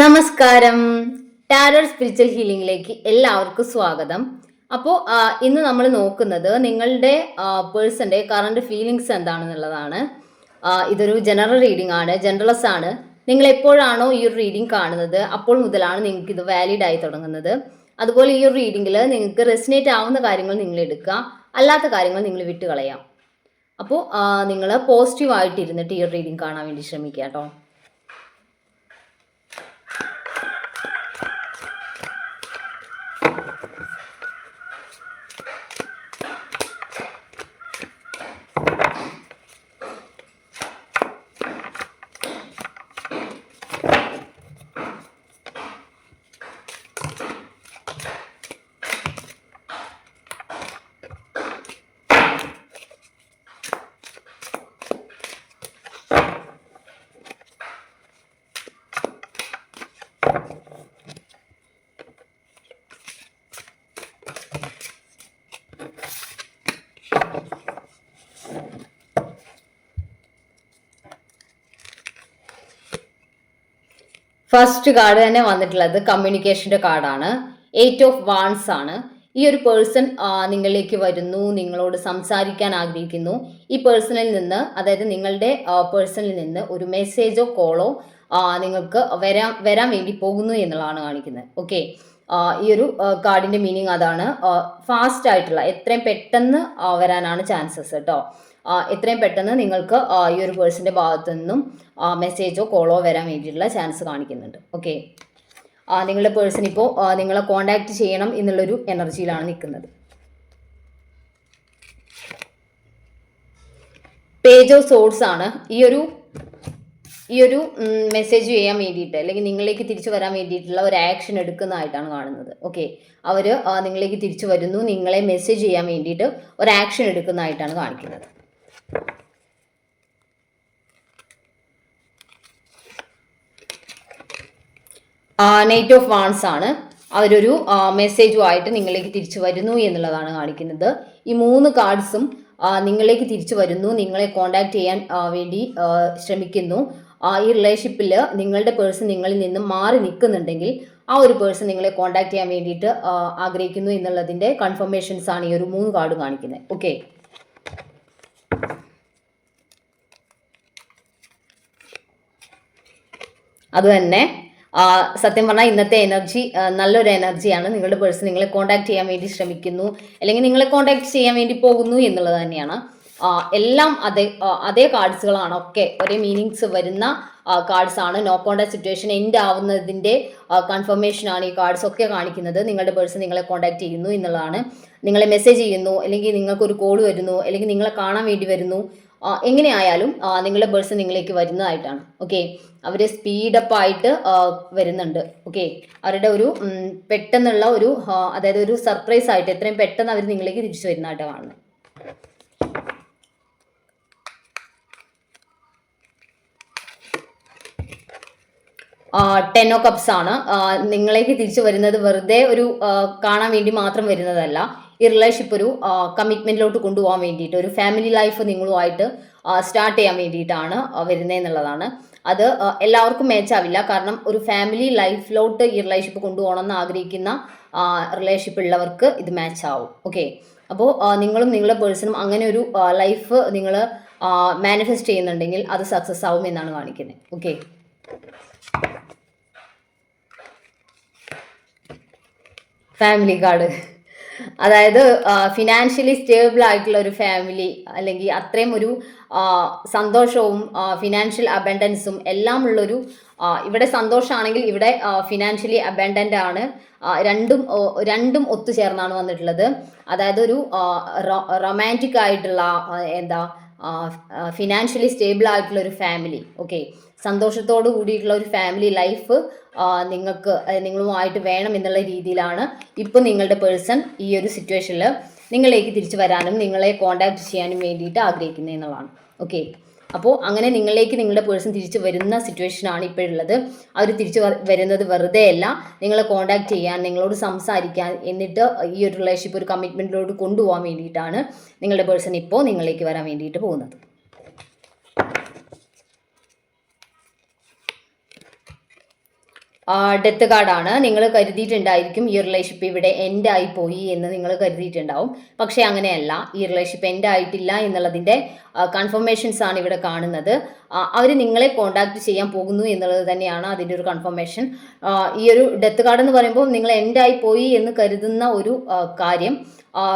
നമസ്കാരം. ടാരർ സ്പിരിച്വൽ ഹീലിംഗിലേക്ക് എല്ലാവർക്കും സ്വാഗതം. അപ്പോൾ ഇന്ന് നമ്മൾ നോക്കുന്നത് നിങ്ങളുടെ പേഴ്സന്റെ കറണ്ട് ഫീലിങ്സ് എന്താണെന്നുള്ളതാണ്. ഇതൊരു ജനറൽ റീഡിംഗ് ആണ് ജനറലസ് ആണ്. നിങ്ങൾ എപ്പോഴാണോ ഈ ഒരു റീഡിംഗ് കാണുന്നത് അപ്പോൾ മുതലാണ് നിങ്ങൾക്ക് ഇത് വാലിഡ് ആയി തുടങ്ങുന്നത്. അതുപോലെ ഈ ഒരു റീഡിങ്ങിൽ നിങ്ങൾക്ക് റെസിനേറ്റ് ആവുന്ന കാര്യങ്ങൾ നിങ്ങൾ എടുക്കുക അല്ലാത്ത കാര്യങ്ങൾ നിങ്ങൾ വിട്ടുകളയാം. അപ്പോൾ നിങ്ങൾ പോസിറ്റീവായിട്ടിരുന്നിട്ട് ഈ ഒരു റീഡിംഗ് കാണാൻ വേണ്ടി ശ്രമിക്കുക കേട്ടോ. ഫസ്റ്റ് കാർഡ് തന്നെ വന്നിട്ടുള്ളത് കമ്മ്യൂണിക്കേഷന്റെ കാർഡാണ് എയ്റ്റ് ഓഫ് വാൺസ് ആണ്. ഈ ഒരു പേഴ്സൺ നിങ്ങളിലേക്ക് വരുന്നു നിങ്ങളോട് സംസാരിക്കാൻ ആഗ്രഹിക്കുന്നു. ഈ പേഴ്സണിൽ നിന്ന് അതായത് നിങ്ങളുടെ പേഴ്സണിൽ നിന്ന് ഒരു മെസ്സേജോ കോളോ നിങ്ങൾക്ക് വരാൻ വരാൻ വേണ്ടി പോകുന്നു എന്നുള്ളതാണ് കാണിക്കുന്നത്. ഓക്കെ ഈ ഒരു കാർഡിന്റെ മീനിങ് അതാണ് ഫാസ്റ്റ് ആയിട്ടുള്ള എത്രയും പെട്ടെന്ന് വരാനാണ് ചാൻസസ് കേട്ടോ എത്രയും പെട്ടെന്ന് നിങ്ങൾക്ക് ഈ ഒരു പേഴ്സന്റെ ഭാഗത്തു നിന്നും മെസ്സേജോ കോളോ വരാൻ വേണ്ടിയിട്ടുള്ള ചാൻസ് കാണിക്കുന്നുണ്ട്. ഓക്കെ നിങ്ങളുടെ പേഴ്സൺ ഇപ്പോൾ നിങ്ങളെ കോണ്ടാക്ട് ചെയ്യണം എന്നുള്ളൊരു എനർജിയിലാണ് നിൽക്കുന്നത്. പേജ് ഓഫ് സോഴ്സ് ആണ് ഈ ഒരു ഈ ഒരു മെസ്സേജ് ചെയ്യാൻ വേണ്ടിയിട്ട് അല്ലെങ്കിൽ നിങ്ങളിലേക്ക് തിരിച്ചു വരാൻ വേണ്ടിയിട്ടുള്ള ഒരു ആക്ഷൻ എടുക്കുന്നതായിട്ടാണ് കാണുന്നത്. ഓക്കെ അവർ നിങ്ങളിലേക്ക് തിരിച്ചു വരുന്നു. നിങ്ങളെ മെസ്സേജ് ചെയ്യാൻ വേണ്ടിയിട്ട് ഒരു ആക്ഷൻ എടുക്കുന്നതായിട്ടാണ് കാണിക്കുന്നത്. നൈറ്റ് ഓഫ് വാൺസ് ആണ്. അവരൊരു മെസ്സേജുമായിട്ട് നിങ്ങളിലേക്ക് തിരിച്ചു വരുന്നു എന്നുള്ളതാണ് കാണിക്കുന്നത്. ഈ മൂന്ന് കാർഡ്സും നിങ്ങളിലേക്ക് തിരിച്ചു വരുന്നു. നിങ്ങളെ കോണ്ടാക്ട് ചെയ്യാൻ വേണ്ടി ശ്രമിക്കുന്നു. ഈ റിലേഷൻഷിപ്പിൽ നിങ്ങളുടെ പേഴ്സൺ നിങ്ങളിൽ നിന്ന് മാറി നിൽക്കുന്നുണ്ടെങ്കിൽ ആ ഒരു പേഴ്സൺ നിങ്ങളെ കോണ്ടാക്ട് ചെയ്യാൻ വേണ്ടിയിട്ട് ആഗ്രഹിക്കുന്നു എന്നുള്ളതിന്റെ കൺഫർമേഷൻസ് ആണ് ഈ ഒരു മൂന്ന് കാർഡ് കാണിക്കുന്നത്. ഓക്കെ അതുതന്നെ സത്യം പറഞ്ഞാൽ ഇന്നത്തെ എനർജി നല്ലൊരു എനർജിയാണ് നിങ്ങളുടെ പേഴ്സൺ നിങ്ങളെ കോൺടാക്ട് ചെയ്യാൻ വേണ്ടി ശ്രമിക്കുന്നു. അല്ലെങ്കിൽ നിങ്ങളെ കോൺടാക്ട് ചെയ്യാൻ വേണ്ടി പോകുന്നു എന്നുള്ളത് തന്നെയാണ്. എല്ലാം അതേ അതേ കാർഡ്സുകളാണ് ഒക്കെ ഒരേ മീനിങ്സ് വരുന്ന കാർഡ്സ് ആണ്. നോ കോണ്ടാക്ട് സിറ്റുവേഷൻ എൻഡ് ആവുന്നതിന്റെ കൺഫർമേഷൻ ആണ് ഈ കാർഡ്സ് ഒക്കെ കാണിക്കുന്നത്. നിങ്ങളുടെ പേഴ്സൺ നിങ്ങളെ കോണ്ടാക്ട് ചെയ്യുന്നു എന്നുള്ളതാണ്. നിങ്ങളെ മെസ്സേജ് ചെയ്യുന്നു അല്ലെങ്കിൽ നിങ്ങൾക്കൊരു കോൾ വരുന്നു അല്ലെങ്കിൽ നിങ്ങളെ കാണാൻ വേണ്ടി വരുന്നു എങ്ങനെയായാലും നിങ്ങളുടെ പേഴ്സൺ നിങ്ങളിലേക്ക് വരുന്നതായിട്ടാണ്. ഓക്കെ? അവർ സ്പീഡപ്പ് ആയിട്ട് വരുന്നുണ്ട്. ഓക്കെ? അവരുടെ ഒരു പെട്ടെന്നുള്ള ഒരു അതായത് ഒരു സർപ്രൈസ് ആയിട്ട് എത്രയും പെട്ടെന്ന് അവർ നിങ്ങളിലേക്ക് തിരിച്ചു വരുന്നതായിട്ടാണ് കാണുന്നത്. ടെൻ ഓ കപ്സ് ആണ്. നിങ്ങളേക്ക് തിരിച്ചു വരുന്നത് വെറുതെ ഒരു കാണാൻ വേണ്ടി മാത്രം വരുന്നതല്ല. ഈ റിലേഷൻഷിപ്പ് ഒരു കമ്മിറ്റ്മെന്റിലോട്ട് കൊണ്ടുപോകാൻ വേണ്ടിയിട്ട് ഒരു ഫാമിലി ലൈഫ് നിങ്ങളുമായിട്ട് സ്റ്റാർട്ട് ചെയ്യാൻ വേണ്ടിയിട്ടാണ് വരുന്നത് എന്നുള്ളതാണ് അത് എല്ലാവർക്കും മേച്ചാവില്ല കാരണം ഒരു ഫാമിലി ലൈഫിലോട്ട് ഈ റിലേഷൻഷിപ്പ് കൊണ്ടുപോകണം എന്ന് ആഗ്രഹിക്കുന്ന റിലേഷൻഷിപ്പ് ഉള്ളവർക്ക് ഇത് മാച്ച് ആവും. ഓക്കെ അപ്പോൾ നിങ്ങളും നിങ്ങളുടെ പേഴ്സണും അങ്ങനെ ഒരു ലൈഫ് നിങ്ങൾ മാനിഫെസ്റ്റ് ചെയ്യുന്നുണ്ടെങ്കിൽ അത് സക്സസ് ആവും എന്നാണ് കാണിക്കുന്നത് ഓക്കെ ഫാമിലി കാർഡ് അതായത് ഫിനാൻഷ്യലി സ്റ്റേബിൾ ആയിട്ടുള്ള ഒരു ഫാമിലി അല്ലെങ്കിൽ അത്രയും ഒരു സന്തോഷവും ഫിനാൻഷ്യൽ അബൻഡൻസും എല്ലാം ഉള്ളൊരു ഇവിടെ സന്തോഷമാണെങ്കിൽ ഇവിടെ ഫിനാൻഷ്യലി അബൻഡന്റ് ആണ്. രണ്ടും രണ്ടും ഒത്തുചേർന്നാണ് വന്നിട്ടുള്ളത്. അതായത് ഒരു റൊമാന്റിക് ആയിട്ടുള്ള എന്താ ഫിനാൻഷ്യലി സ്റ്റേബിൾ ആയിട്ടുള്ള ഒരു ഫാമിലി ഓക്കെ സന്തോഷത്തോട് കൂടിയിട്ടുള്ള ഒരു ഫാമിലി ലൈഫ് നിങ്ങൾക്ക് നിങ്ങളുമായിട്ട് വേണം എന്നുള്ള രീതിയിലാണ് ഇപ്പം നിങ്ങളുടെ പേഴ്സൺ ഈ ഒരു സിറ്റുവേഷനിൽ നിങ്ങളിലേക്ക് തിരിച്ചു വരാനും നിങ്ങളെ കോണ്ടാക്ട് ചെയ്യാനും വേണ്ടിയിട്ട് ആഗ്രഹിക്കുന്നത് എന്നുള്ളതാണ്. ഓക്കെ അപ്പോൾ അങ്ങനെ നിങ്ങളിലേക്ക് നിങ്ങളുടെ പേഴ്സൺ തിരിച്ചു വരുന്ന സിറ്റുവേഷനാണ് ഇപ്പോഴുള്ളത്. അവർ തിരിച്ചു വരുന്നത് വെറുതെ അല്ല. നിങ്ങളെ കോണ്ടാക്ട് ചെയ്യാൻ നിങ്ങളോട് സംസാരിക്കാൻ എന്നിട്ട് ഈ ഒരു റിലേഷൻഷിപ്പ് ഒരു കമ്മിറ്റ്മെന്റിലോട്ട് കൊണ്ടുപോകാൻ വേണ്ടിയിട്ടാണ് നിങ്ങളുടെ പേഴ്സൺ ഇപ്പോൾ നിങ്ങളിലേക്ക് വരാൻ വേണ്ടിയിട്ട് പോകുന്നത്. ഡെത്ത് കാർഡാണ് നിങ്ങൾ കരുതിയിട്ടുണ്ടായിരിക്കും ഈ റിലേഷൻഷിപ്പ് ഇവിടെ എൻഡ് ആയി പോയി എന്ന് നിങ്ങൾ കരുതിയിട്ടുണ്ടാവും. പക്ഷേ അങ്ങനെയല്ല. ഈ റിലേഷൻഷിപ്പ് എൻഡ് ആയിട്ടില്ല എന്നുള്ളതിന്റെ കൺഫർമേഷൻസ് ആണ് ഇവിടെ കാണുന്നത്. അവർ നിങ്ങളെ കോണ്ടാക്ട് ചെയ്യാൻ പോകുന്നു എന്നുള്ളത് തന്നെയാണ് അതിന്റെ ഒരു കൺഫർമേഷൻ ഈ ഒരു ഡെത്ത് കാർഡ് എന്ന് പറയുമ്പോൾ നിങ്ങൾ എൻഡ് ആയി പോയി എന്ന് കരുതുന്ന ഒരു കാര്യം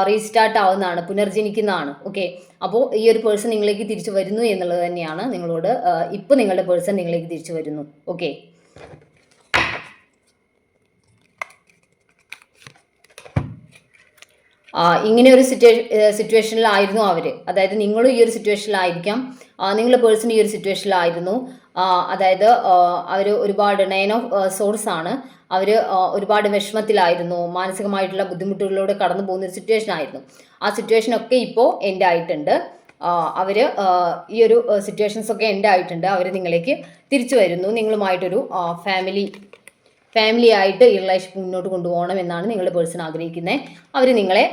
റീസ്റ്റാർട്ട് ആവുന്നതാണ് പുനർജനിക്കുന്നതാണ്. ഓക്കെ അപ്പോൾ ഈ ഒരു പേഴ്സൺ നിങ്ങളിലേക്ക് തിരിച്ചു വരുന്നു എന്നുള്ളത് തന്നെയാണ് നിങ്ങളോട് ഇപ്പോൾ നിങ്ങളുടെ പേഴ്സൺ നിങ്ങളിലേക്ക് തിരിച്ചു വരുന്നു. ഓക്കെ ഇങ്ങനെ ഒരു സിറ്റുവേഷൻ സിറ്റുവേഷനിലായിരുന്നു അവർ അതായത് നിങ്ങളും ഈ ഒരു സിറ്റുവേഷനിലായിരിക്കാം നിങ്ങളുടെ പേഴ്സൺ ഈ ഒരു സിറ്റുവേഷനിലായിരുന്നു അതായത് അവർ ഒരുപാട് നയൻ ഓഫ് സോഴ്സ് ആണ്. അവർ ഒരുപാട് വിഷമത്തിലായിരുന്നു. മാനസികമായിട്ടുള്ള ബുദ്ധിമുട്ടുകളിലൂടെ കടന്നു പോകുന്ന ഒരു സിറ്റുവേഷൻ ആയിരുന്നു. ആ സിറ്റുവേഷൻ ഒക്കെ ഇപ്പോൾ എൻഡ് ആയിട്ടുണ്ട്. അവർ ഈ ഒരു സിറ്റുവേഷൻസ് ഒക്കെ എൻഡ് ആയിട്ടുണ്ട്. അവർ നിങ്ങളേക്ക് തിരിച്ചു വരുന്നു. നിങ്ങളുമായിട്ടൊരു ഫാമിലി ഫാമിലി ആയിട്ട് ഈ റിലേഷൻ മുന്നോട്ട് കൊണ്ടുപോകണം എന്നാണ് നിങ്ങളുടെ പേഴ്സൺ ആഗ്രഹിക്കുന്നത് അവർ നിങ്ങളെ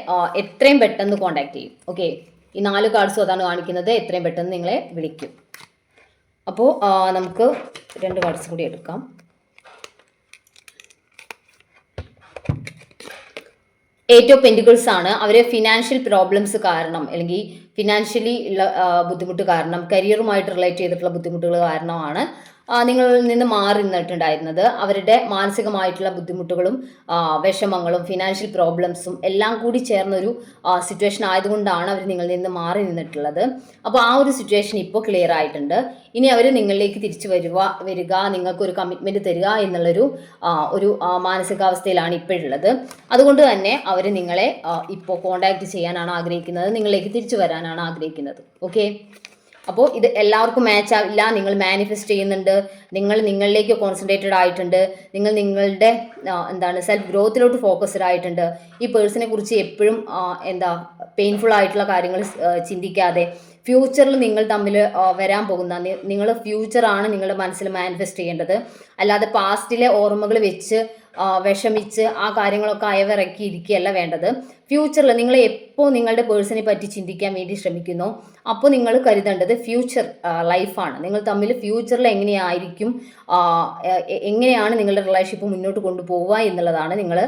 എത്രയും പെട്ടെന്ന് കോൺടാക്ട് ചെയ്യും. ഓക്കെ ഈ നാല് കാർഡ്സും അതാണ് കാണിക്കുന്നത്. എത്രയും പെട്ടെന്ന് നിങ്ങളെ വിളിക്കും. അപ്പോൾ നമുക്ക് രണ്ട് കാർഡ്സ് കൂടി എടുക്കാം. എയ്റ്റ് ഓഫ് പെന്റിക്കിൾസ് ആണ്. അവരെ ഫിനാൻഷ്യൽ പ്രോബ്ലംസ് കാരണം അല്ലെങ്കിൽ ഫിനാൻഷ്യലി ഉള്ള ബുദ്ധിമുട്ട് കാരണം കരിയറുമായിട്ട് റിലേറ്റ് ചെയ്തിട്ടുള്ള ബുദ്ധിമുട്ടുകൾ കാരണമാണ്. നിങ്ങളിൽ നിന്ന് മാറി നിന്നിട്ടുണ്ടായിരുന്നത്. അവരുടെ മാനസികമായിട്ടുള്ള ബുദ്ധിമുട്ടുകളും വിഷമങ്ങളും ഫിനാൻഷ്യൽ പ്രോബ്ലംസും എല്ലാം കൂടി ചേർന്നൊരു സിറ്റുവേഷൻ ആയതുകൊണ്ടാണ് അവർ നിങ്ങളിൽ നിന്ന് മാറി നിന്നിട്ടുള്ളത്. അപ്പോൾ ആ ഒരു സിറ്റുവേഷൻ ഇപ്പോൾ ക്ലിയർ ആയിട്ടുണ്ട്. ഇനി അവർ നിങ്ങളിലേക്ക് തിരിച്ചു വരുക വരിക നിങ്ങൾക്ക് ഒരു കമ്മിറ്റ്മെന്റ് തരിക എന്നുള്ളൊരു ഒരു മാനസികാവസ്ഥയിലാണ് ഇപ്പോഴുള്ളത്. അതുകൊണ്ട് തന്നെ അവർ നിങ്ങളെ ഇപ്പോൾ കോണ്ടാക്ട് ചെയ്യാനാണ് ആഗ്രഹിക്കുന്നത്. നിങ്ങളിലേക്ക് തിരിച്ചു വരാനാണ് ആഗ്രഹിക്കുന്നത്. ഓക്കെ അപ്പോൾ ഇത് എല്ലാവർക്കും മാച്ച് ആവില്ല നിങ്ങൾ മാനിഫെസ്റ്റ് ചെയ്യുന്നുണ്ട്. നിങ്ങൾ നിങ്ങളിലേക്ക് കോൺസെൻട്രേറ്റഡ് ആയിട്ടുണ്ട്. നിങ്ങൾ നിങ്ങളുടെ എന്താണ് സെൽഫ് ഗ്രോത്തിലോട്ട് ഫോക്കസ്ഡ് ആയിട്ടുണ്ട്. ഈ പേഴ്സണെ കുറിച്ച് എപ്പോഴും എന്താ പെയിൻഫുൾ ആയിട്ടുള്ള കാര്യങ്ങൾ ചിന്തിക്കാതെ ഫ്യൂച്ചറിൽ നിങ്ങൾ തമ്മിൽ വരാൻ പോകുന്ന നിങ്ങൾ ഫ്യൂച്ചറാണ് നിങ്ങളുടെ മനസ്സിൽ മാനിഫെസ്റ്റ് ചെയ്യേണ്ടത്. അല്ലാതെ പാസ്റ്റിലെ ഓർമ്മകൾ വെച്ച് വിഷമിച്ച് ആ കാര്യങ്ങളൊക്കെ അയവിറക്കി ഇരിക്കുകയല്ല വേണ്ടത്. ഫ്യൂച്ചറിൽ നിങ്ങൾ എപ്പോൾ നിങ്ങളുടെ പേഴ്സണെ പറ്റി ചിന്തിക്കാൻ വേണ്ടി ശ്രമിക്കുന്നു. അപ്പോൾ നിങ്ങൾ കരുതേണ്ടത് ഫ്യൂച്ചർ ലൈഫാണ്. നിങ്ങൾ തമ്മിൽ ഫ്യൂച്ചറിൽ എങ്ങനെയായിരിക്കും എങ്ങനെയാണ് നിങ്ങളുടെ റിലേഷൻഷിപ്പ് മുന്നോട്ട് കൊണ്ടുപോവുക എന്നുള്ളതാണ് നിങ്ങൾ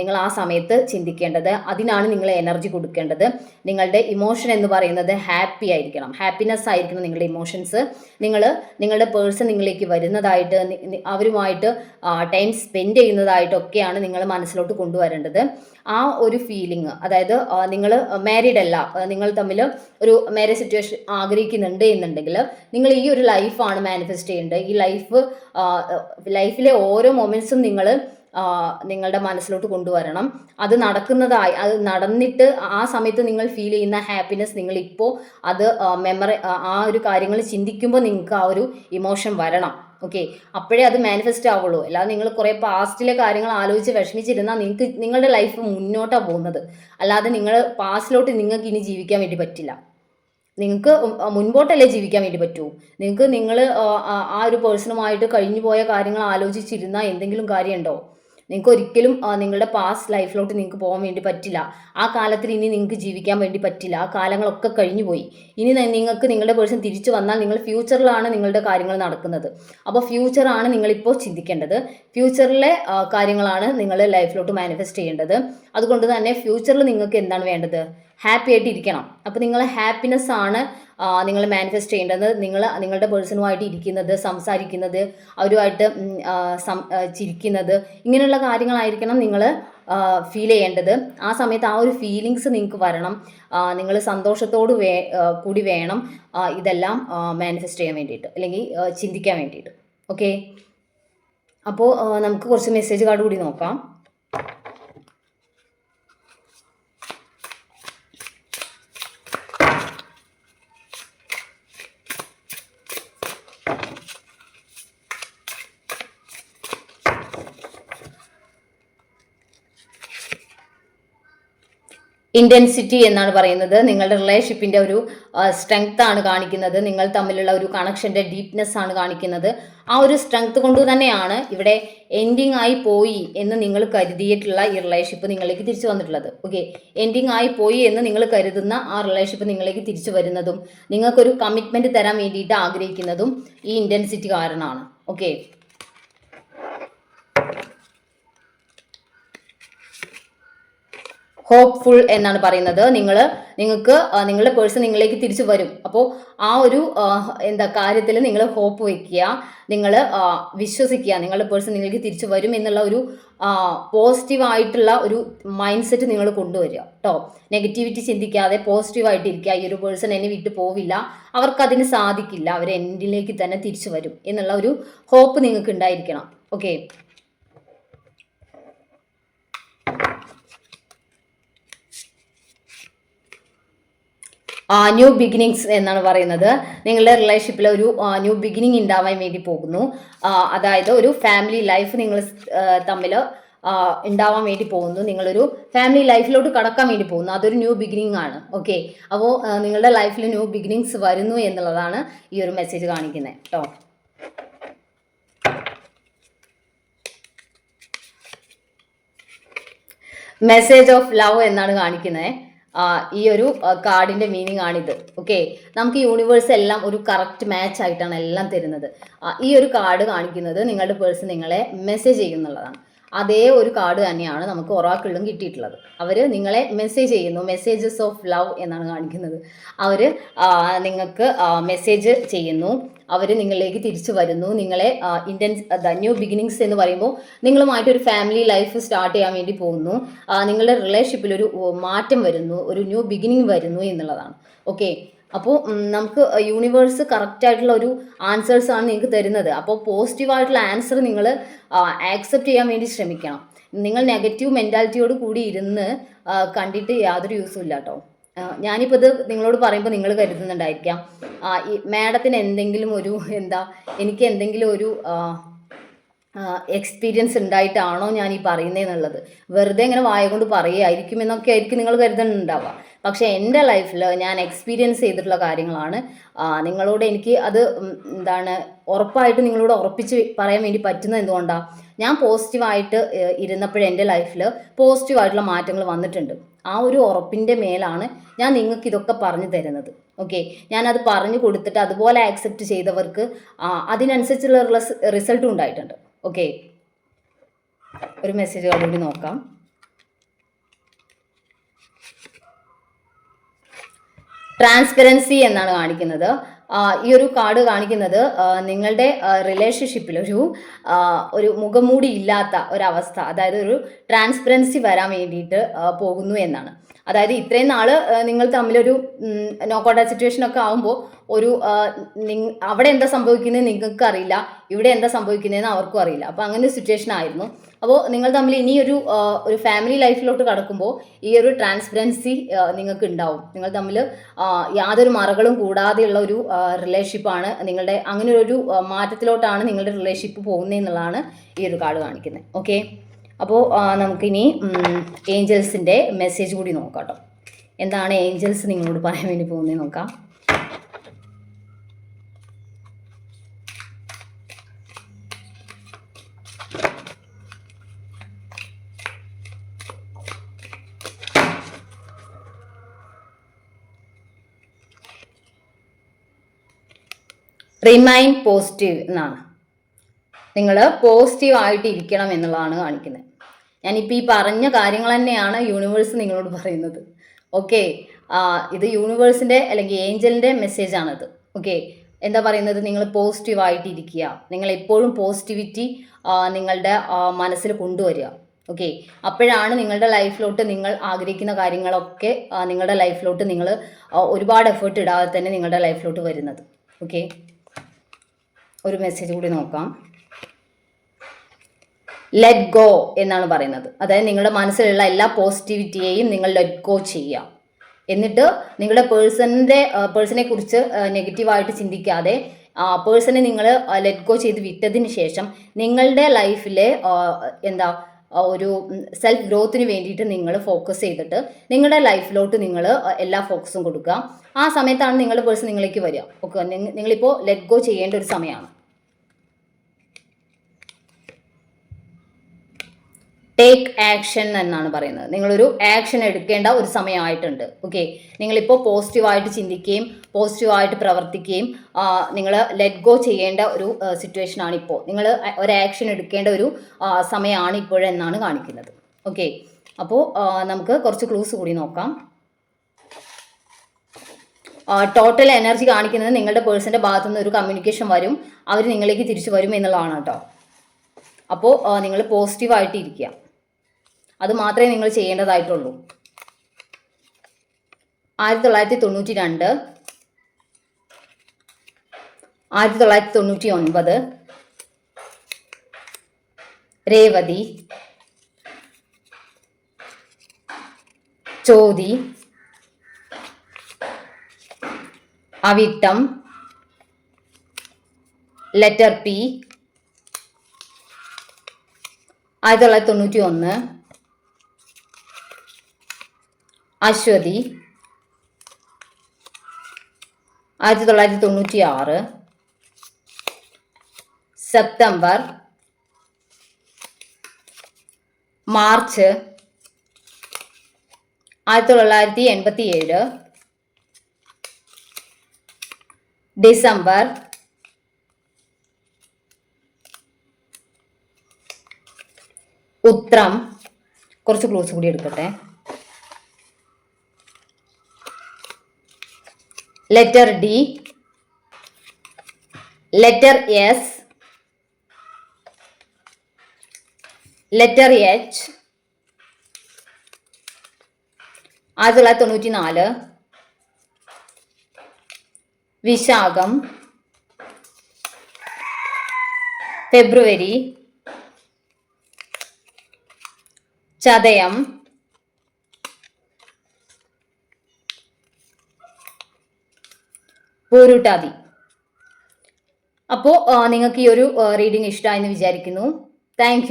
നിങ്ങൾ ആ സമയത്ത് ചിന്തിക്കേണ്ടത്. അതിനാണ് നിങ്ങൾ എനർജി കൊടുക്കേണ്ടത്. നിങ്ങളുടെ ഇമോഷൻ എന്ന് പറയുന്നത് ഹാപ്പി ആയിരിക്കണം. ഹാപ്പിനെസ് ആയിരിക്കണം നിങ്ങളുടെ ഇമോഷൻസ്. നിങ്ങൾ നിങ്ങളുടെ പേഴ്സൺ നിങ്ങളിലേക്ക് വരുന്നതായിട്ട് അവരുമായിട്ട് ടൈം സ്പെൻഡ് ചെയ്യുന്നതായിട്ടൊക്കെയാണ് നിങ്ങൾ മനസ്സിലോട്ട് കൊണ്ടുവരേണ്ടത്. ആ ഒരു ഫീലിംഗ് അതായത് നിങ്ങൾ മാരീഡ് അല്ല നിങ്ങൾ തമ്മിൽ ഒരു മാരേജ് സിറ്റുവേഷൻ ആഗ്രഹിക്കുന്നുണ്ട് എന്നുണ്ടെങ്കിൽ നിങ്ങൾ ഈ ഒരു ലൈഫാണ് മാനിഫെസ്റ്റ് ചെയ്യേണ്ടത്. ഈ ലൈഫ് ലൈഫിലെ ഓരോ മൊമെന്റ്സും നിങ്ങൾ നിങ്ങളുടെ മനസ്സിലോട്ട് കൊണ്ടുവരണം. അത് നടക്കുന്നതായി അത് നടന്നിട്ട് ആ സമയത്ത് നിങ്ങൾ ഫീൽ ചെയ്യുന്ന ഹാപ്പിനെസ് നിങ്ങൾ ഇപ്പോൾ അത് മെമ്മറി ആ ഒരു കാര്യങ്ങൾ ചിന്തിക്കുമ്പോൾ നിങ്ങൾക്ക് ആ ഒരു ഇമോഷൻ വരണം. ഓക്കെ അപ്പോഴേ അത് മാനിഫെസ്റ്റ് ആവുള്ളൂ. അല്ലാതെ നിങ്ങൾ കുറേ പാസ്റ്റിലെ കാര്യങ്ങൾ ആലോചിച്ച് വിഷമിച്ചിരുന്നാൽ നിങ്ങൾക്ക് നിങ്ങളുടെ ലൈഫ് മുന്നോട്ടാണ് പോകുന്നത്. അല്ലാതെ നിങ്ങൾ പാസ്റ്റിലോട്ട് നിങ്ങൾക്ക് ഇനി ജീവിക്കാൻ വേണ്ടി പറ്റില്ല. നിങ്ങൾക്ക് മുൻപോട്ടല്ലേ ജീവിക്കാൻ വേണ്ടി പറ്റൂ. നിങ്ങൾക്ക് നിങ്ങൾ ആ ഒരു പേഴ്സണുമായിട്ട് കഴിഞ്ഞു പോയ കാര്യങ്ങൾ ആലോചിച്ചിരുന്നാൽ എന്തെങ്കിലും കാര്യമുണ്ടോ? നിങ്ങൾക്ക് ഒരിക്കലും നിങ്ങളുടെ പാസ്റ്റ് ലൈഫിലോട്ട് നിങ്ങൾക്ക് പോകാൻ വേണ്ടി പറ്റില്ല. ആ കാലത്തിൽ ഇനി നിങ്ങൾക്ക് ജീവിക്കാൻ വേണ്ടി പറ്റില്ല. ആ കാലങ്ങളൊക്കെ കഴിഞ്ഞു പോയി. ഇനി നിങ്ങൾക്ക് നിങ്ങളുടെ പേഴ്സൺ തിരിച്ചു വന്നാൽ നിങ്ങൾ ഫ്യൂച്ചറിലാണ് നിങ്ങളുടെ കാര്യങ്ങൾ നടക്കുന്നത്. അപ്പോൾ ഫ്യൂച്ചറാണ് നിങ്ങളിപ്പോൾ ചിന്തിക്കേണ്ടത്. ഫ്യൂച്ചറിലെ കാര്യങ്ങളാണ് നിങ്ങൾ ലൈഫിലോട്ട് മാനിഫെസ്റ്റ് ചെയ്യേണ്ടത്. അതുകൊണ്ട് തന്നെ ഫ്യൂച്ചറിൽ നിങ്ങൾക്ക് എന്താണ് വേണ്ടത്? ഹാപ്പി ആയിട്ട് ഇരിക്കണം അപ്പോൾ നിങ്ങൾ ഹാപ്പിനെസ് ആണ് നിങ്ങൾ മാനിഫെസ്റ്റ് ചെയ്യേണ്ടത്. നിങ്ങൾ നിങ്ങളുടെ പേഴ്സണുമായിട്ട് ഇരിക്കുന്നത് സംസാരിക്കുന്നത് അവരുമായിട്ട് ചിരിക്കുന്നത് ഇങ്ങനെയുള്ള കാര്യങ്ങളായിരിക്കണം നിങ്ങൾ ഫീൽ ചെയ്യേണ്ടത്. ആ സമയത്ത് ആ ഒരു ഫീലിങ്സ് നിങ്ങൾക്ക് വരണം. നിങ്ങൾ സന്തോഷത്തോട് വേ കൂടി വേണം ഇതെല്ലാം മാനിഫെസ്റ്റ് ചെയ്യാൻ വേണ്ടിയിട്ട് അല്ലെങ്കിൽ ചിന്തിക്കാൻ വേണ്ടിയിട്ട്. ഓക്കെ അപ്പോൾ നമുക്ക് കുറച്ച് മെസ്സേജ് കാർഡ് കൂടി നോക്കാം. ഇന്റൻസിറ്റി എന്നാണ് പറയുന്നത്. നിങ്ങളുടെ റിലേഷൻഷിപ്പിന്റെ ഒരു സ്ട്രെങ്ത് ആണ് കാണിക്കുന്നത്. നിങ്ങൾ തമ്മിലുള്ള ഒരു കണക്ഷന്റെ ഡീപ്നെസ് ആണ് കാണിക്കുന്നത്. ആ ഒരു സ്ട്രെങ്ത് കൊണ്ട് തന്നെയാണ് ഇവിടെ എൻഡിങ് ആയി പോയി എന്ന് നിങ്ങൾ കരുതിയിട്ടുള്ള ഈ റിലേഷൻഷിപ്പ് നിങ്ങളിലേക്ക് തിരിച്ചു വന്നിട്ടുള്ളത്. ഓക്കെ എൻഡിങ് ആയി പോയി എന്ന് നിങ്ങൾ കരുതുന്ന ആ റിലേഷൻഷിപ്പ് നിങ്ങളിലേക്ക് തിരിച്ചു വരുന്നതും നിങ്ങൾക്കൊരു കമ്മിറ്റ്മെന്റ് തരാൻ വേണ്ടിയിട്ട് ആഗ്രഹിക്കുന്നതും ഈ ഇന്റൻസിറ്റി കാരണമാണ്. ഓക്കെ ഹോപ്പ്ഫുൾ എന്നാണ് പറയുന്നത്. നിങ്ങൾ നിങ്ങൾക്ക് നിങ്ങളുടെ പേഴ്സൺ നിങ്ങളിലേക്ക് തിരിച്ചു വരും. അപ്പോൾ ആ ഒരു എന്താ കാര്യത്തിൽ നിങ്ങൾ ഹോപ്പ് വയ്ക്കുക നിങ്ങൾ വിശ്വസിക്കുക. നിങ്ങളുടെ പേഴ്സൺ നിങ്ങൾക്ക് തിരിച്ചു വരും എന്നുള്ള ഒരു പോസിറ്റീവ് ആയിട്ടുള്ള ഒരു മൈൻഡ് സെറ്റ് നിങ്ങൾ കൊണ്ടുവരിക. കേട്ടോ നെഗറ്റിവിറ്റി ചിന്തിക്കാതെ പോസിറ്റീവായിട്ട് ഇരിക്കുക ഈ ഒരു പേഴ്സൺ എന്നെ വിട്ടു പോവില്ല. അവർക്കതിന് സാധിക്കില്ല. അവർ എന്നിലേക്ക് തന്നെ തിരിച്ചു വരും. എന്നുള്ള ഒരു ഹോപ്പ് നിങ്ങൾക്ക് ഉണ്ടായിരിക്കണം. ഓക്കെ ന്യൂ ബിഗിനിങ്സ് എന്നാണ് പറയുന്നത്. നിങ്ങളുടെ റിലേഷൻഷിപ്പിൽ ഒരു ന്യൂ ബിഗിനിങ് ഉണ്ടാവാൻ വേണ്ടി പോകുന്നു. അതായത് ഒരു ഫാമിലി ലൈഫ് നിങ്ങൾ തമ്മിൽ ഉണ്ടാവാൻ വേണ്ടി പോകുന്നു. നിങ്ങളൊരു ഫാമിലി ലൈഫിലോട്ട് കടക്കാൻ വേണ്ടി പോകുന്നു. അതൊരു ന്യൂ ബിഗിനിങ് ആണ്. ഓക്കെ അപ്പോൾ നിങ്ങളുടെ ലൈഫിൽ ന്യൂ ബിഗിനിങ്സ് വരുന്നു എന്നുള്ളതാണ് ഈ ഒരു മെസ്സേജ് കാണിക്കുന്നത് കേട്ടോ മെസ്സേജ് ഓഫ് ലവ് എന്നാണ് കാണിക്കുന്നത് ഈ ഒരു കാർഡിന്റെ മീനിങ് ആണിത്. ഓക്കെ നമുക്ക് യൂണിവേഴ്സ് എല്ലാം ഒരു കറക്റ്റ് മാച്ച് ആയിട്ടാണ് എല്ലാം തരുന്നത്. ഈ ഒരു കാർഡ് കാണിക്കുന്നത് നിങ്ങളുടെ പേഴ്സൺ നിങ്ങളെ മെസ്സേജ് ചെയ്യുന്നുള്ളതാണ്. അതേ ഒരു കാർഡ് തന്നെയാണ് നമുക്ക് ഒറാക്കിളിലും കിട്ടിയിട്ടുള്ളത്. അവർ നിങ്ങളെ മെസ്സേജ് ചെയ്യുന്നു. മെസ്സേജസ് ഓഫ് ലവ് എന്നാണ് കാണിക്കുന്നത്. അവർ നിങ്ങൾക്ക് മെസ്സേജ് ചെയ്യുന്നു. അവർ നിങ്ങളിലേക്ക് തിരിച്ചു വരുന്നു. നിങ്ങളെ ഇന്റൻസ് ന്യൂ ബിഗിനിങ്സ് എന്ന് പറയുമ്പോൾ നിങ്ങളുമായിട്ട് ഒരു ഫാമിലി ലൈഫ് സ്റ്റാർട്ട് ചെയ്യാൻ വേണ്ടി പോകുന്നു. നിങ്ങളുടെ റിലേഷൻഷിപ്പിൽ ഒരു മാറ്റം വരുന്നു. ഒരു ന്യൂ ബിഗിനിങ് വരുന്നു എന്നുള്ളതാണ്. ഓക്കെ അപ്പോൾ നമുക്ക് യൂണിവേഴ്സ് കറക്റ്റ് ആയിട്ടുള്ള ഒരു ആൻസേഴ്സ് ആണ് നിങ്ങൾക്ക് തരുന്നത്. അപ്പോൾ പോസിറ്റീവ് ആയിട്ടുള്ള ആൻസർ നിങ്ങൾ ആക്സെപ്റ്റ് ചെയ്യാൻ വേണ്ടി ശ്രമിക്കണം. നിങ്ങൾ നെഗറ്റീവ് മെന്റാലിറ്റിയോട് കൂടി ഇരുന്ന് കണ്ടിട്ട് യാതൊരു യൂസും ഇല്ല കേട്ടോ ഞാനിപ്പോൾ ഇത് നിങ്ങളോട് പറയുമ്പോൾ നിങ്ങൾ കരുതുന്നുണ്ടായിരിക്കാം. ഈ മാഡത്തിന് എന്തെങ്കിലും ഒരു എന്താ എനിക്ക് എന്തെങ്കിലും ഒരു എക്സ്പീരിയൻസ് ഉണ്ടായിട്ടാണോ ഞാൻ ഈ പറയുന്നത് എന്നുള്ളത് വെറുതെ ഇങ്ങനെ വായ കൊണ്ട് പറയുമായിരിക്കും എന്നൊക്കെ ആയിരിക്കും നിങ്ങൾ കരുതുന്നുണ്ടാവുക. പക്ഷേ എന്റെ ലൈഫിൽ ഞാൻ എക്സ്പീരിയൻസ് ചെയ്തിട്ടുള്ള കാര്യങ്ങളാണ്. നിങ്ങളോട് എനിക്ക് അത് എന്താണ് ഉറപ്പായിട്ട് നിങ്ങളോട് ഉറപ്പിച്ച് പറയാൻ വേണ്ടി പറ്റുന്നത് എന്തുകൊണ്ടാണ് ഞാൻ പോസിറ്റീവായിട്ട് ഇരുന്നപ്പോഴേ എന്റെ ലൈഫിൽ പോസിറ്റീവായിട്ടുള്ള മാറ്റങ്ങൾ വന്നിട്ടുണ്ട്. ആ ഒരു ഉറപ്പിന്റെ മേലാണ് ഞാൻ നിങ്ങൾക്ക് ഇതൊക്കെ പറഞ്ഞു തരുന്നത്. ഓക്കെ? ഞാനത് പറഞ്ഞു കൊടുത്തിട്ട് അതുപോലെ ആക്സെപ്റ്റ് ചെയ്തവർക്ക് അതിനനുസരിച്ചുള്ള റിസൾട്ടും ഉണ്ടായിട്ടുണ്ട്. ഓക്കെ? ഒരു മെസ്സേജ് കൂടി നോക്കാം. ട്രാൻസ്പെറൻസി എന്നാണ് കാണിക്കുന്നത്. ഈ ഒരു കാർഡ് കാണിക്കുന്നത് നിങ്ങളുടെ റിലേഷൻഷിപ്പിൽ ഒരു ഒരു മുഖംമൂടി ഇല്ലാത്ത ഒരവസ്ഥ അതായത് ഒരു ട്രാൻസ്പെറൻസി വരാൻ വേണ്ടിയിട്ട് പോകുന്നു എന്നാണ്. അതായത് ഇത്രയും ആ, നിങ്ങൾ തമ്മിലൊരു നോ കോണ്ടാക്ട് സിറ്റുവേഷൻ ഒക്കെ ആകുമ്പോൾ ഒരു അവിടെ എന്താ സംഭവിക്കുന്നത് നിങ്ങൾക്ക് അറിയില്ല ഇവിടെ എന്താ സംഭവിക്കുന്നതെന്ന് അവർക്കും അറിയില്ല. അപ്പോൾ അങ്ങനെ സിറ്റുവേഷൻ ആയിരുന്നു. അപ്പോൾ നിങ്ങൾ തമ്മിൽ ഇനിയൊരു ഒരു ഫാമിലി ലൈഫിലോട്ട് കടക്കുമ്പോൾ ഈ ഒരു ട്രാൻസ്പെറൻസി നിങ്ങൾക്ക് ഉണ്ടാവും നിങ്ങൾ തമ്മിൽ യാതൊരു മറകളും കൂടാതെയുള്ള ഒരു റിലേഷൻഷിപ്പാണ് നിങ്ങളുടെ അങ്ങനെ ഒരു മാറ്റത്തിലോട്ടാണ് നിങ്ങളുടെ റിലേഷൻഷിപ്പ് പോകുന്നത് എന്നുള്ളതാണ് ഈ ഒരു കാർഡ് കാണിക്കുന്നത്. ഓക്കെ അപ്പോൾ നമുക്കിനി ഏഞ്ചൽസിന്റെ മെസ്സേജ് കൂടി നോക്കാം കേട്ടോ. എന്താണ് ഏഞ്ചൽസ് നിങ്ങളോട് പറയാൻ വേണ്ടി പോകുന്നത് നോക്കാം. റിമൈൻ പോസിറ്റീവ് എന്നാണ്. നിങ്ങൾ പോസിറ്റീവ് ആയിട്ട് ഇരിക്കണം എന്നുള്ളതാണ് കാണിക്കുന്നത്. ഞാനിപ്പോൾ ഈ പറഞ്ഞ കാര്യങ്ങൾ തന്നെയാണ് യൂണിവേഴ്സ് നിങ്ങളോട് പറയുന്നത്. ഓക്കെ ഇത് യൂണിവേഴ്സിന്റെ അല്ലെങ്കിൽ ഏഞ്ചലിന്റെ മെസ്സേജാണിത് ഓക്കെ എന്താ പറയുന്നത്? നിങ്ങൾ പോസിറ്റീവ് ആയിട്ട് ഇരിക്കുക നിങ്ങൾ എപ്പോഴും പോസിറ്റിവിറ്റി നിങ്ങളുടെ മനസ്സിൽ കൊണ്ടുവരിക. ഓക്കെ അപ്പോഴാണ് നിങ്ങളുടെ ലൈഫിലോട്ട് നിങ്ങൾ ആഗ്രഹിക്കുന്ന കാര്യങ്ങളൊക്കെ നിങ്ങളുടെ ലൈഫിലോട്ട് നിങ്ങൾ ഒരുപാട് എഫേർട്ട് ഇടാതെ തന്നെ നിങ്ങളുടെ ലൈഫിലോട്ട് വരുന്നത്. ഓക്കെ ഒരു മെസ്സേജ് കൂടി നോക്കാം. ലെറ്റ് ഗോ എന്നാണ് പറയുന്നത്. അതായത് നിങ്ങളുടെ മനസ്സിലുള്ള എല്ലാ പോസിറ്റിവിറ്റിയെയും നിങ്ങൾ ലെറ്റ് ഗോ ചെയ്യുക. എന്നിട്ട് നിങ്ങളുടെ പേഴ്സണിന്റെ പേഴ്സണെ കുറിച്ച് നെഗറ്റീവായിട്ട് ചിന്തിക്കാതെ പേഴ്സണെ നിങ്ങൾ ലെറ്റ് ഗോ ചെയ്ത് വിട്ടതിന് ശേഷം നിങ്ങളുടെ ലൈഫിലെ എന്താ ഒരു സെൽഫ് ഗ്രോത്തിന് വേണ്ടിയിട്ട് നിങ്ങൾ ഫോക്കസ് ചെയ്തിട്ട് നിങ്ങളുടെ ലൈഫിലോട്ട് നിങ്ങൾ എല്ലാ ഫോക്കസും കൊടുക്കുക. ആ സമയത്താണ് നിങ്ങളുടെ പേഴ്സൺ നിങ്ങളേക്ക് വരിക. ഓക്കെ നിങ്ങളിപ്പോൾ ലെറ്റ് ഗോ ചെയ്യേണ്ട ഒരു സമയമാണ്. ടേക്ക് ആക്ഷൻ എന്നാണ് പറയുന്നത്. നിങ്ങളൊരു ആക്ഷൻ എടുക്കേണ്ട ഒരു സമയമായിട്ടുണ്ട്. ഓക്കെ നിങ്ങളിപ്പോൾ പോസിറ്റീവായിട്ട് ചിന്തിക്കുകയും പോസിറ്റീവായിട്ട് പ്രവർത്തിക്കുകയും നിങ്ങൾ ലെറ്റ് ഗോ ചെയ്യേണ്ട ഒരു സിറ്റുവേഷൻ ആണ് ഇപ്പോൾ നിങ്ങൾ ഒരു ആക്ഷൻ എടുക്കേണ്ട ഒരു സമയമാണ് ഇപ്പോഴെന്നാണ് കാണിക്കുന്നത്. ഓക്കെ അപ്പോൾ നമുക്ക് കുറച്ച് ക്ലൂസ് കൂടി നോക്കാം. ടോട്ടൽ എനർജി കാണിക്കുന്നത് നിങ്ങളുടെ പേഴ്സന്റെ ഭാഗത്തു നിന്ന് ഒരു കമ്മ്യൂണിക്കേഷൻ വരും. അവർ നിങ്ങളിലേക്ക് തിരിച്ചു വരും എന്നുള്ളതാണ് കേട്ടോ. അപ്പോൾ നിങ്ങൾ പോസിറ്റീവായിട്ട് ഇരിക്കുക അത് മാത്രമേ നിങ്ങൾ ചെയ്യേണ്ടതായിട്ടുള്ളൂ. ആയിരത്തി തൊള്ളായിരത്തി തൊണ്ണൂറ്റി രണ്ട് ആയിരത്തി തൊള്ളായിരത്തി തൊണ്ണൂറ്റി ഒൻപത് രേവതി ചോതി അവിട്ടം ലെറ്റർ പി ആയിരത്തി തൊള്ളായിരത്തി തൊണ്ണൂറ്റി ഒന്ന് അശ്വതി ആയിരത്തി തൊള്ളായിരത്തി തൊണ്ണൂറ്റി ആറ് സെപ്റ്റംബർ മാർച്ച് ആയിരത്തി തൊള്ളായിരത്തി എൺപത്തി ഏഴ് ഡിസംബർ ഉത്രം കുറച്ച് ക്ലോസ് കൂടി എടുക്കട്ടെ letter D letter S letter H ആയിരത്തി തൊള്ളായിരത്തി തൊണ്ണൂറ്റി നാല് വിശാഖം. ഫെബ്രുവരി. ചതയം. പൂരുട്ടാതി. അപ്പോൾ നിങ്ങൾക്ക് ഈ ഒരു റീഡിംഗ് ഇഷ്ടമായെന്ന് വിചാരിക്കുന്നു. താങ്ക്